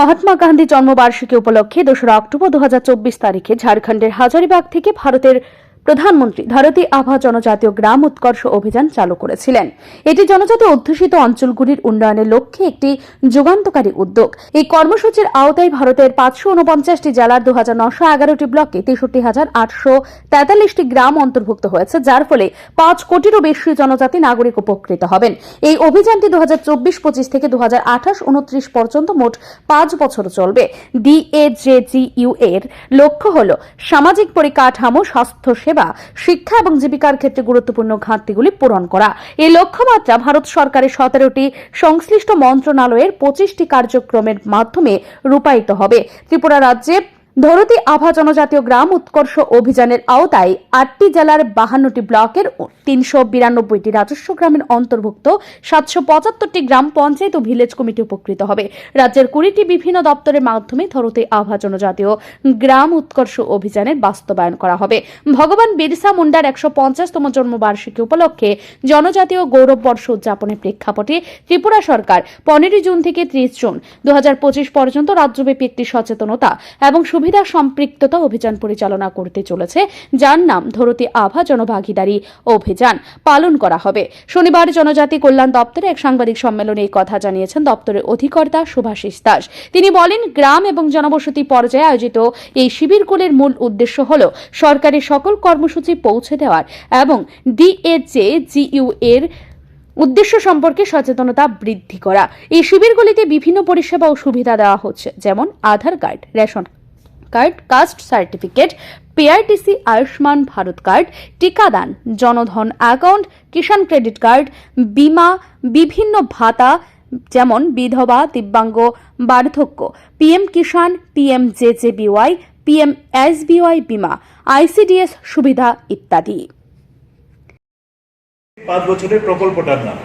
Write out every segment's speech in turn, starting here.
মহাত্মা গান্ধী জন্মবার্ষিকী উপলক্ষে দোসরা অক্টোবর দু হাজার চব্বিশ তারিখে ঝাড়খণ্ডের হাজারিবাগ থেকে ভারতের প্রধানমন্ত্রী ভারতী আভা জনজাতীয় গ্রাম উৎকর্ষ অভিযান চালু করেছিলেন। এটি জনজাতি অধ্যুষিত অঞ্চলগুলির উন্নয়নের লক্ষ্যে একটি যুগান্তকারী উদ্যোগ। এই কর্মসূচির আওতায় ভারতের পাঁচশো উনপঞ্চাশটি জেলার দু হাজার নশো এগারোটি ব্লকে তেষট্টি হাজার আটশো তেতাল্লিশটি গ্রাম অন্তর্ভুক্ত হয়েছে, যার ফলে পাঁচ কোটিরও বেশি জনজাতি নাগরিক উপকৃত হবেন। এই অভিযানটি দু হাজার চব্বিশ পঁচিশ থেকে দু হাজার আঠাশ উনত্রিশ পর্যন্ত মোট পাঁচ বছর চলবে। ডিএজেজিইউ এর লক্ষ্য হল সামাজিক পরিকাঠামো, স্বাস্থ্য সেবা, শিক্ষা এবং জীবিকার ক্ষেত্রে গুরুত্বপূর্ণ ঘাটতিগুলি পূরণ করা। এই লক্ষ্যমাত্রা ভারত সরকারের সতেরোটি সংশ্লিষ্ট মন্ত্রণালয়ের পঁচিশটি কার্যক্রমের মাধ্যমে রূপায়িত হবে। ত্রিপুরা রাজ্যে ধরতি আভা জনজাতীয় গ্রাম উৎকর্ষ অভিযানের আওতায় আটটি জেলার বাহান্নটি ব্লকের তিনশো বিরানব্বইটি রাজস্ব গ্রামের অন্তর্ভুক্ত সাতশো পঁচাত্তরটি গ্রাম পঞ্চায়েত ও ভিলেজ কমিটি উপকৃত হবে। রাজ্যের কুড়িটি বিভিন্ন দপ্তরের মাধ্যমে ধরতি আভা জনজাতীয় গ্রাম উৎকর্ষ অভিযানের বাস্তবায়ন করা হবে। ভগবান বিরসা মুন্ডার একশো পঞ্চাশতম জন্মবার্ষিকী উপলক্ষে জনজাতীয় গৌরব বর্ষ উদযাপনের প্রেক্ষাপটে ত্রিপুরা সরকার পনেরোই জুন থেকে ত্রিশ জুন দু হাজার পঁচিশ পর্যন্ত রাজ্যব্যাপী একটি সচেতনতা এবং সুবিধা সম্পৃক্ততা অভিযান পরিচালনা করতে চলেছে, যার নাম ধরতি আভা জনভাগিদারি অভিযান পালন করা হবে। শনিবার জনজাতি কল্যাণ দপ্তরে এক সাংবাদিক সম্মেলনে এই কথা জানিয়েছেন দপ্তরের অধিকর্তা সুভাষিস দাস। তিনি বলেন, গ্রাম এবং জনবসতি পর্যায়ে আয়োজিত এই শিবিরগুলির মূল উদ্দেশ্য হল সরকারের সকল কর্মসূচি পৌঁছে দেওয়ার এবং ডিএজে জিইউ এর উদ্দেশ্য সম্পর্কে সচেতনতা বৃদ্ধি করা। এই শিবিরগুলিতে বিভিন্ন পরিষেবা ও সুবিধা দেওয়া হচ্ছে, যেমন Aadhaar card, ration card, caste certificate PRTC Ayushman Bharat card, টিকাদান, Jan Dhan account, Kisan credit card, বিমা, বিভিন্ন ভাতা, যেমন বিধবা, দিব্যাঙ্গ, বার্ধক্য PM Kisan PM JJBY PM SBY বিমা আইসিডিএস সুবিধা ইত্যাদি। পাঁচ বছরের প্রকল্পটার নাম।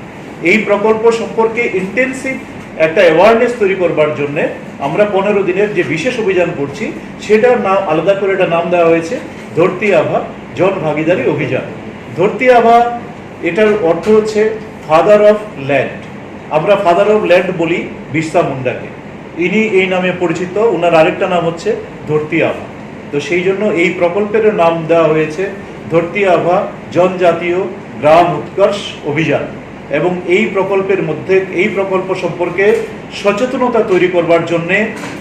এই প্রকল্প সম্পর্কে ইন্টেন্সিভ একটা অ্যাওয়ারনেস তৈরি করবার জন্য আমরা পনেরো দিনের যে বিশেষ অভিযান করছি, সেটার নাম, আলাদা করে একটা নাম দেওয়া হয়েছে, ধরতি আভা, জন ভাগিদারি অভিযান। ধরতি আভা, এটার অর্থ হচ্ছে ফাদার অফ ল্যান্ড আমরা ফাদার অফ ল্যান্ড বলি বিরসা মুন্ডাকে। ইনি এই নামে পরিচিত ওনার আরেকটা নাম হচ্ছে ধরতি আভা। তো সেই জন্য এই প্রকল্পের নাম দেওয়া হয়েছে, ধরতি আভা, জনজাতীয় গ্রাম উৎকর্ষ অভিযান। এবং এই প্রকল্পের মধ্যে এই প্রকল্প সম্পর্কে সচেতনতা তৈরি করবার জন্যে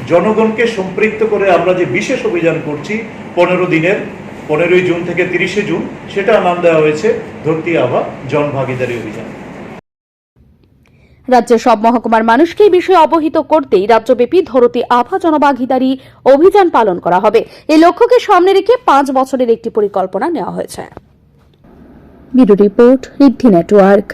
জনগণকে সম্পৃক্ত করে আমরা যে বিশেষ অভিযান করছি পনেরো দিনের পনেরোই জুন থেকে তিরিশে জুন সেটা নাম দেওয়া হয়েছে ধরতি আভা জন ভাগিদারি অভিযান। রাজ্যের সব মহকুমার মানুষকে এই বিষয়ে অবহিত করতেই রাজ্যব্যাপী ধরতি আভা জনভাগিদারি অভিযান পালন করা হবে। এই লক্ষ্যকে সামনে রেখে পাঁচ বছরের একটি পরিকল্পনা নেওয়া হয়েছে। Bureau report Riddhi network.